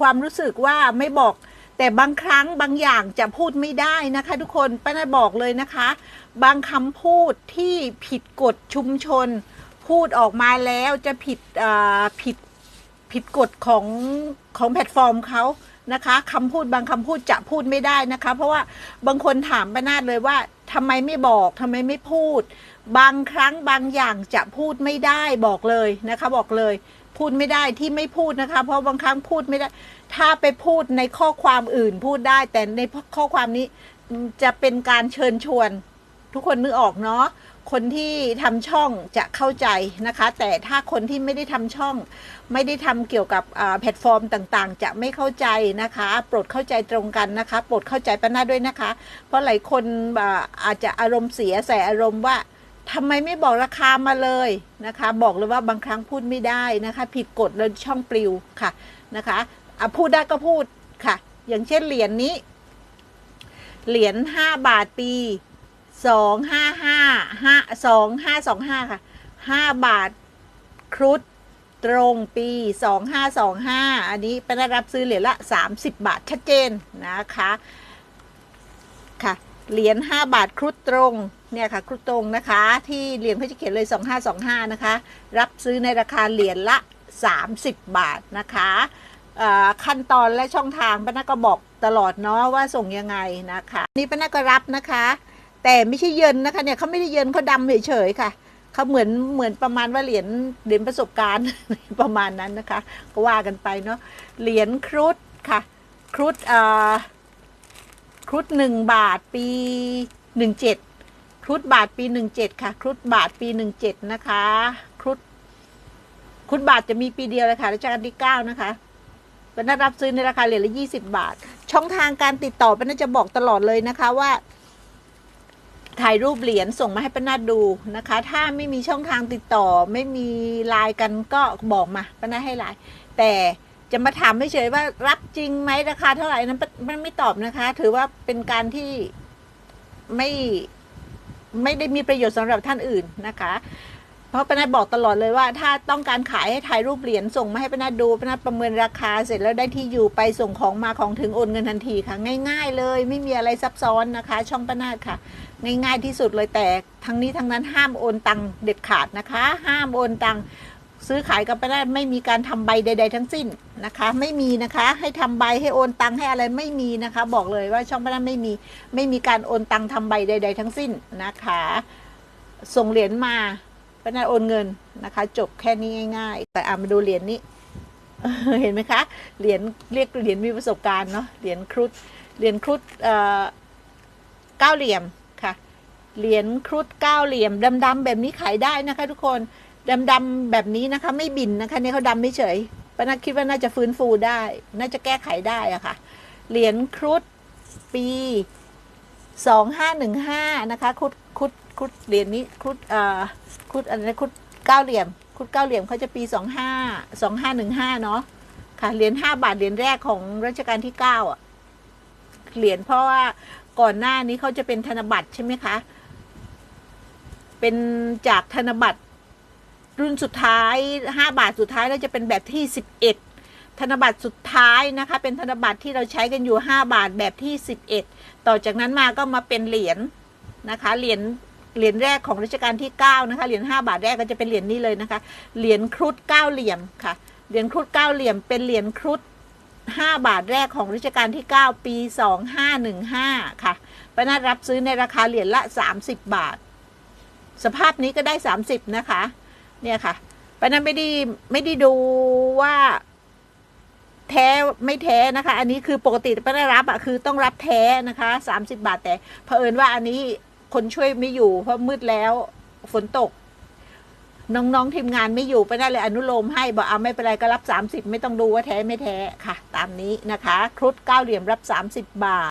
ความรู้สึกว่าไม่บอก แต่บางครั้งบางอย่างจะพูดไม่ได้นะคะ ทุกคนป้านาบอกเลยนะคะ บางคำพูดที่ผิดกฎชุมชน พูดออกมาแล้วจะผิดอ่าผิดผิดกฎของของแพลตฟอร์มเขา นะคะคำพูดบางคำพูดจะพูดไม่ได้นะคะ เพราะว่าบางคนถามป้านาดเลยว่าทำไมไม่บอกทำไมไม่พูด บางครั้งบางอย่างจะพูดไม่ได้บอกเลยนะคะ บอกเลยพูดไม่ได้ที่ไม่พูดนะคะ เพราะบางครั้งพูดไม่ได้ ถ้าไปพูดในข้อความอื่นพูดได้แต่ในข้อความนี้จะเป็นการเชิญชวน ทุกคนนึกออกเนาะคนที่ทำช่องจะเข้าใจนะคะ แต่ถ้าคนที่ไม่ได้ทำช่อง ไม่ได้ทำเกี่ยวกับแพลตฟอร์มต่างๆ จะไม่เข้าใจนะคะ โปรดเข้าใจตรงกันนะคะ โปรดเข้าใจป้าน้าด้วยนะคะ เพราะหลายคนอาจจะอารมณ์เสียใส่อารมณ์ว่าทำไมไม่บอกราคามาเลยนะคะ บอกเลยว่าบางครั้งพูดไม่ได้นะคะ ผิดกฎแล้วช่องปลิวค่ะนะคะอะพูดได้ก็พูดค่ะ อย่างเช่นเหรียญนี้ เหรียญห้าบาทปี สองห้าห้าห้าสองห้าสองห้าค่ะห้าบาทครุฑตรงปีสองห้าสองห้าอันนี้เป็นรับซื้อเหรียญละสามสิบบาทชัดเจนนะคะค่ะเหรียญห้าบาทครุฑตรงเนี่ยค่ะครุฑตรงนะคะ ที่เหรียญเขาจะเขียนเลยสองห้าสองห้านะคะ รับซื้อในราคาเหรียญละสามสิบบาทนะคะขั้นตอนและช่องทางป้านาก็บอกตลอดเนาะว่าส่งยังไงนะคะ นี่ป้านาก็รับนะคะ แต่ไม่ใช่เยินนะคะเนี่ยเขาไม่ได้เยินเขาดำเฉยๆค่ะเขาเหมือนเหมือนประมาณว่าเหรียญเหรียญประสบการณ์ประมาณนั้นนะคะ ก็ว่ากันไปเนาะเหรียญครุฑค่ะ ครุฑเอ่อครุฑหนึ่งบาทปีหนึ่งเจ็ดครุฑบาทปีหนึ่งเจ็ดค่ะ ครุฑบาทปีหนึ่งเจ็ดนะคะ ครุฑครุฑบาทจะมีปีเดียวเลยค่ะรัชกาลที่เก้านะคะเป็นนัดรับซื้อในราคาเหรียญละยี่สิบาท ช่องทางการติดต่อเป็นน่าจะบอกตลอดเลยนะคะว่า ถ่ายรูปเหรียญส่งมาให้ป้านาดดูนะคะ ถ้าไม่มีช่องทางติดต่อไม่มีไลน์กันก็บอกมาป้านาดให้ไลน์แต่จะมาถามไม่เฉยว่ารับจริงไหมราคาเท่าไหร่นั้นมันไม่ตอบนะคะ ถือว่าเป็นการที่ไม่ไม่ได้มีประโยชน์สำหรับท่านอื่นนะคะ เพราะป้านาดบอกตลอดเลยว่า ถ้าต้องการขายให้ถ่ายรูปเหรียญส่งมาให้ป้านาดดูป้านาดประเมินราคาเสร็จแล้วได้ที่อยู่ไปส่งของมาของถึงโอนเงินทันทีค่ะ ง่าย ๆ เลย ไม่มีอะไรซับซ้อนนะคะ ช่องป้านาดค่ะ ง่ายๆที่สุดเลยแต่ทั้งนี้ทั้งนั้นห้ามโอนตังค์เด็ดขาดนะคะ ห้ามโอนตังค์ซื้อขายกับไปได้ไม่มีการทำใบใด ๆ ทั้งสิ้นนะคะ ไม่มีนะคะ ให้ทำใบให้โอนตังค์ให้อะไรไม่มีนะคะ บอกเลยว่าช่องป้านาไม่มีไม่มีการโอนตังค์ทำใบใด ๆ ทั้งสิ้นนะคะ ส่งเหรียญมา ป้านาโอนเงินนะคะ จบแค่นี้ง่าย ๆ แต่อ่ามาดูเหรียญนี้เห็นไหมคะ เหรียญเรียกเหรียญมีประสบการณ์เนาะ เหรียญครุฑ เหรียญครุฑเก้าเหลี่ยมค่ะ เหรียญครุฑเก้าเหลี่ยมดำๆแบบนี้ขายได้นะคะ ทุกคนดำๆแบบนี้นะคะ ไม่บินนะคะเนี่ยเขาดำไม่เฉยปนักคิดว่าน่าจะฟื้นฟูได้ น่าจะแก้ไขได้อะค่ะ เหรียญครุฑปีสองห้าหนึ่งห้านะคะ ครุฑครุฑ ครุฑเหรียญนี้ครุฑเอ่อครุฑอะไรนะครุฑเก้าเหลี่ยมครุฑเก้าเหลี่ยมเขาจะปีสองห้าสองห้าหนึ่งห้าเนาะค่ะเหรียญห้าบาทเหรียญแรกของรัชกาลที่เก้าอะเหรียญเพราะว่าก่อนหน้านี้เขาจะเป็นธนบัตรใช่ไหมคะ เป็นจากธนบัตรรุ่นสุดท้ายห้าบาทสุดท้ายแล้วจะเป็นแบบที่สิบเอ็ดธนบัตรสุดท้ายนะคะ เป็นธนบัตรที่เราใช้กันอยู่ห้าบาทแบบที่สิบเอ็ดต่อจากนั้นมาก็มาเป็นเหรียญนะคะ เหรียญ เหรียญแรกของรัชกาลที่เก้านะคะเหรียญห้าบาทแรกก็จะเป็นเหรียญนี้เลยนะคะเหรียญครุฑเก้าเหลี่ยมค่ะเหรียญครุฑเก้าเหลี่ยมเป็นเหรียญครุฑห้าบาทแรกของรัชกาลที่ 9 ปี 2515 ค่ะป้านารับซื้อในราคาเหรียญละ 30 บาท สภาพนี้ก็ได้ 30 นะคะ เนี่ยค่ะป้านาไม่ได้ไม่ได้ดูว่าแท้ไม่แท้นะคะ อันนี้คือปกติป้านารับอะคือต้องรับแท้นะคะ 30 บาทแต่เผอิญว่าอันนี้ คนช่วยไม่อยู่ เพราะมืดแล้วฝนตก น้องๆทีมงานไม่อยู่ไปได้เลยอนุโลมให้บอกเอาไม่เป็นไรก็รับ 30 ไม่ต้องดูว่าแท้ไม่แท้ค่ะ ตามนี้นะคะ ครุฑเก้าเหลี่ยมรับ 30 บาท